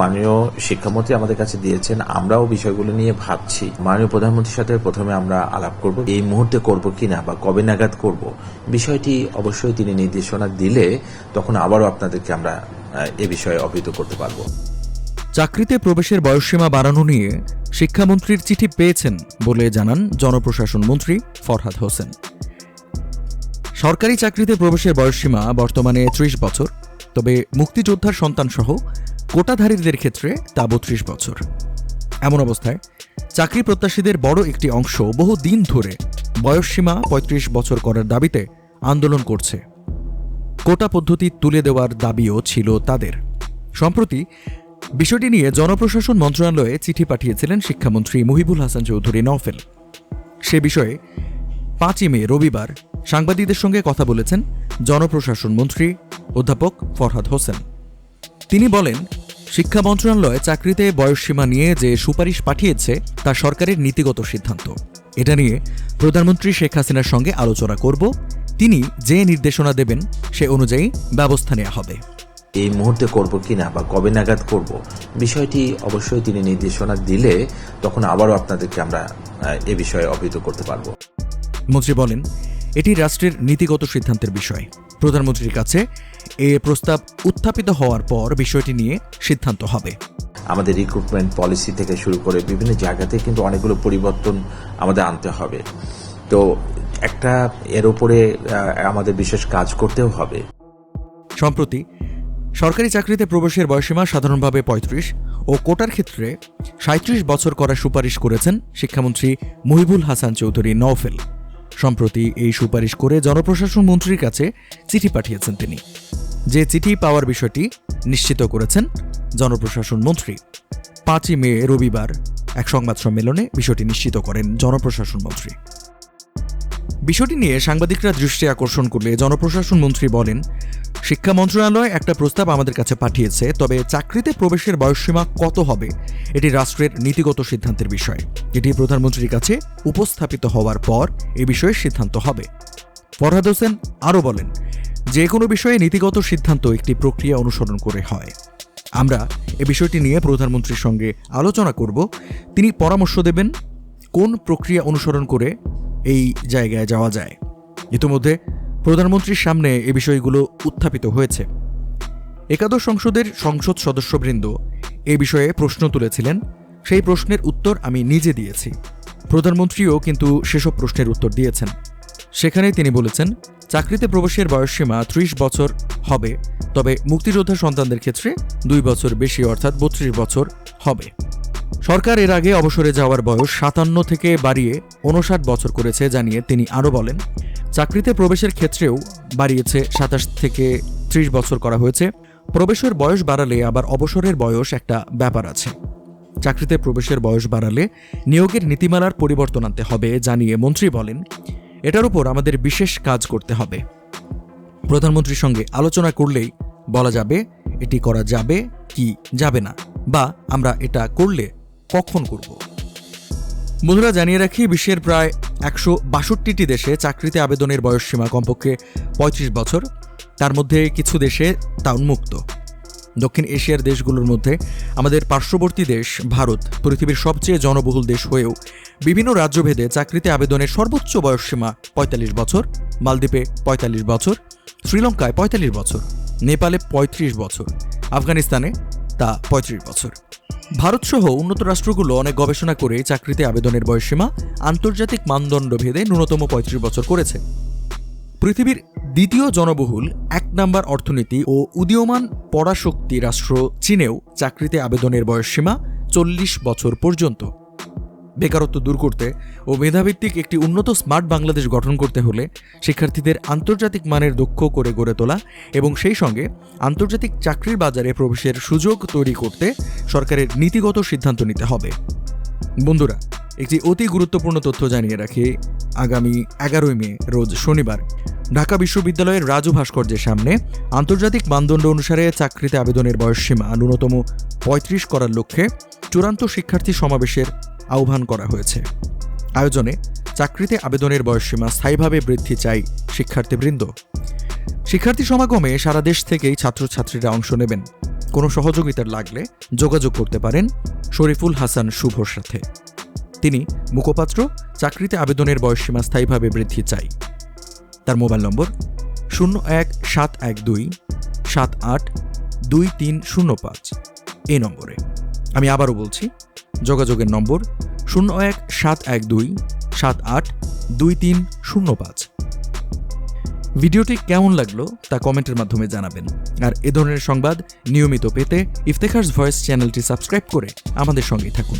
মাননীয় শিক্ষামন্ত্রী আমাদের কাছে দিয়েছেন, আমরাও বিষয়গুলো নিয়ে ভাবছি। মাননীয় প্রধানমন্ত্রীর সাথে প্রথমে আমরা আলাপ করব, এই মুহূর্তে করব কিনা বা কবে নাগাদ করব। বিষয়টি অবশ্যই তিনি নির্দেশনা দিলে তখন আবারও আপনাদেরকে আমরা এ বিষয়ে অবহিত করতে পারব। চাকরিতে প্রবেশের বয়সসীমা বাড়ানো নিয়ে শিক্ষামন্ত্রীর চিঠি পেয়েছেন বলে জানান জনপ্রশাসন মন্ত্রী ফরহাদ হোসেন। সরকারি চাকরিতে প্রবেশের বয়সসীমা বর্তমানে ত্রিশ বছর, তবে মুক্তিযোদ্ধার সন্তানসহ কোটাধারীদের ক্ষেত্রে তা বত্রিশ বছর। এমন অবস্থায় চাকরি প্রত্যাশীদের বড় একটি অংশ বহু দিন ধরে বয়সসীমা পঁয়ত্রিশ বছর করার দাবিতে আন্দোলন করছে। কোটা পদ্ধতি তুলে দেওয়ার দাবিও ছিল তাদের। সম্প্রতি বিষয়টি নিয়ে জনপ্রশাসন মন্ত্রণালয়ে চিঠি পাঠিয়েছিলেন শিক্ষামন্ত্রী মুহিবুল হাসান চৌধুরী নওফেল। সে বিষয়ে পাঁচই মে রবিবার সাংবাদিকদের সঙ্গে কথা বলেছেন জনপ্রশাসন মন্ত্রী অধ্যাপক ফরহাদ হোসেন। তিনি বলেন শিক্ষা মন্ত্রণালয় চাকরিতে বয়সসীমা নিয়ে যে সুপারিশ পাঠিয়েছে তা সরকারের নীতিগত সিদ্ধান্ত। এটা নিয়ে প্রধানমন্ত্রী শেখ হাসিনার সঙ্গে আলোচনা করব। তিনি যে নির্দেশনা দেবেন সে অনুযায়ী ব্যবস্থা নেওয়া হবে। এই মুহূর্তে করব কিনা বা কবে নাগাদ করব বিষয়টি অবশ্যই তিনি নির্দেশনা দিলে তখন আবারও আপনাদেরকে আমরা এ বিষয়ে অবহিত করতে পারব। মন্ত্রী বলেন এটি রাষ্ট্রের নীতিগত সিদ্ধান্তের বিষয়। প্রধানমন্ত্রীর কাছে এ প্রস্তাব উত্থাপিত হওয়ার পর বিষয়টি নিয়ে সিদ্ধান্ত হবে। আমাদের রিক্রুটমেন্ট পলিসি থেকে শুরু করে বিভিন্ন জায়গাতে কিন্তু অনেকগুলো পরিবর্তন আমাদের আনতে হবে। তো একটা এর উপরে আমাদের বিশেষ কাজ করতেও হবে। সম্প্রতি সরকারি চাকরিতে প্রবেশের বয়সীমা সাধারণভাবে পঁয়ত্রিশ ও কোটার ক্ষেত্রে সাঁত্রিশ বছর করার সুপারিশ করেছেন শিক্ষামন্ত্রী মহিবুল হাসান চৌধুরী নওফেল। সম্প্রতি এই সুপারিশ করে জনপ্রশাসন মন্ত্রীর কাছে চিঠি পাঠিয়েছেন তিনি। যে চিঠি পাওয়ার বিষয়টি নিশ্চিত করেছেন জনপ্রশাসন মন্ত্রী। পাঁচই মে রবিবার এক সংবাদ সম্মেলনে বিষয়টি নিশ্চিত করেন জনপ্রশাসন মন্ত্রী। বিষয়টি নিয়ে সাংবাদিকরা দৃষ্টি আকর্ষণ করলে জনপ্রশাসন মন্ত্রী বলেন, শিক্ষা মন্ত্রণালয় একটা প্রস্তাব আমাদের কাছে পাঠিয়েছে, তবে চাকরিতে প্রবেশের বয়সসীমা কত হবে? এটি রাষ্ট্রের নীতিগত সিদ্ধান্তের বিষয়। এটি প্রধানমন্ত্রীর কাছে উপস্থাপিত হওয়ার পর এ বিষয়ে সিদ্ধান্ত হবে। ফরহাদ হোসেন আরও বলেন, যে কোনো বিষয়ে নীতিগত সিদ্ধান্ত একটি প্রক্রিয়া অনুসরণ করে হয়। আমরা এ বিষয়টি নিয়ে প্রধানমন্ত্রীর সঙ্গে আলোচনা করব। তিনি পরামর্শ দেবেন, কোন প্রক্রিয়া অনুসরণ করে এই জায়গায় যাওয়া যায়। ইতিমধ্যে প্রধানমন্ত্রীর সামনে এ বিষয়গুলো উত্থাপিত হয়েছে। একাদশ সংসদের সংসদ সদস্যবৃন্দ এ বিষয়ে প্রশ্ন তুলেছিলেন। সেই প্রশ্নের উত্তর আমি নিজে দিয়েছি। প্রধানমন্ত্রীও কিন্তু সেসব প্রশ্নের উত্তর দিয়েছেন। সেখানে তিনি বলেছেন, চাকরিতে প্রবেশের বয়সসীমা ত্রিশ বছর হবে, তবে মুক্তিযোদ্ধা সন্তানদের ক্ষেত্রে দুই বছর বেশি অর্থাৎ বত্রিশ বছর হবে। সরকার এর আগে অবসরে যাওয়ার বয়স সাতান্ন থেকে বাড়িয়ে উনষাট বছর করেছে জানিয়ে তিনি আরও বলেন, চাকরিতে প্রবেশের ক্ষেত্রেও বাড়িয়েছে সাতাশ থেকে ত্রিশ বছর করা হয়েছে। প্রবেশের বয়স বাড়ালে আবার অবসরের বয়স একটা ব্যাপার আছে। চাকরিতে প্রবেশের বয়স বাড়ালে নিয়োগের নীতিমালার পরিবর্তন আনতে হবে জানিয়ে মন্ত্রী বলেন, এটার উপর আমাদের বিশেষ কাজ করতে হবে। প্রধানমন্ত্রীর সঙ্গে আলোচনা করলেই বলা যাবে, এটি করা যাবে কি যাবে না, বা আমরা এটা করলে কখন করব? বন্ধুরা, জানিয়ে রাখি, বিশ্বের প্রায় একশো বাষট্টিটি দেশে চাকরিতে আবেদনের বয়সসীমা কমপক্ষে পঁয়ত্রিশ বছর। তার মধ্যে কিছু দেশে তা উন্মুক্ত। দক্ষিণ এশিয়ার দেশগুলোর মধ্যে আমাদের পার্শ্ববর্তী দেশ, ভারত, পৃথিবীর সবচেয়ে জনবহুল দেশ হয়েও বিভিন্ন রাজ্যভেদে চাকরিতে আবেদনের সর্বোচ্চ বয়সসীমা পঁয়তাল্লিশ বছর, মালদ্বীপে পঁয়তাল্লিশ বছর, শ্রীলঙ্কায় পঁয়তাল্লিশ বছর, নেপালে পঁয়ত্রিশ বছর, আফগানিস্তানে তা পঁয়ত্রিশ বছর। ভারতসহ উন্নত রাষ্ট্রগুলো অনেক গবেষণা করে চাকরিতে আবেদনের বয়সীমা আন্তর্জাতিক মানদণ্ড ভেদে ন্যূনতম পঁয়ত্রিশ বছর করেছে। পৃথিবীর দ্বিতীয় জনবহুল, এক নাম্বার অর্থনীতি ও উদীয়মান পড়াশক্তি রাষ্ট্র চীনেও চাকরিতে আবেদনের বয়সসীমা চল্লিশ বছর পর্যন্ত। বেকারত্ব দূর করতে ও মেধাভিত্তিক একটি উন্নত স্মার্ট বাংলাদেশ গঠন করতে হলে শিক্ষার্থীদের আন্তর্জাতিক মানের দক্ষ করে গড়ে তোলা এবং সেই সঙ্গে আন্তর্জাতিক চাকরির বাজারে প্রবেশের সুযোগ তৈরি করতে সরকারের নীতিগত সিদ্ধান্ত নিতে হবে। বন্ধুরা, একটি অতি গুরুত্বপূর্ণ তথ্য জানিয়ে রাখি। আগামী এগারোই মে, রোজ শনিবার, ঢাকা বিশ্ববিদ্যালয়ের রাজু ভাস্কর্যের সামনে আন্তর্জাতিক মানদণ্ড অনুসারে চাকরিতে আবেদনের বয়সসীমা ন্যূনতম পঁয়ত্রিশ করার লক্ষ্যে চূড়ান্ত শিক্ষার্থী সমাবেশের আহ্বান করা হয়েছে। আয়োজনে চাকরিতে আবেদনের বয়সসীমা স্থায়ীভাবে বৃদ্ধি চাই শিক্ষার্থীবৃন্দ। শিক্ষার্থী সমাগমে সারা দেশ থেকেই ছাত্রছাত্রীরা অংশ নেবেন। কোনো সহযোগিতার লাগলে যোগাযোগ করতে পারেন শরীফুল হাসান শুভর সাথে। তিনি মুখপাত্র, চাকরিতে আবেদনের বয়সসীমা স্থায়ীভাবে বৃদ্ধি চাই তার মোবাইল নম্বর শূন্য এক সাত এক দুই সাত আট দুই তিন শূন্য পাঁচ। এই নম্বরে। আমি আবারও বলছি যোগাযোগের নম্বর শূন্য এক সাত এক দুই সাত আট দুই তিন শূন্য পাঁচ। ভিডিওটি কেমন লাগল তা কমেন্টের মাধ্যমে জানাবেন। আর এ ধরনের সংবাদ নিয়মিত পেতে ইফতেখার্স ভয়েস চ্যানেলটি সাবস্ক্রাইব করে আমাদের সঙ্গেই থাকুন।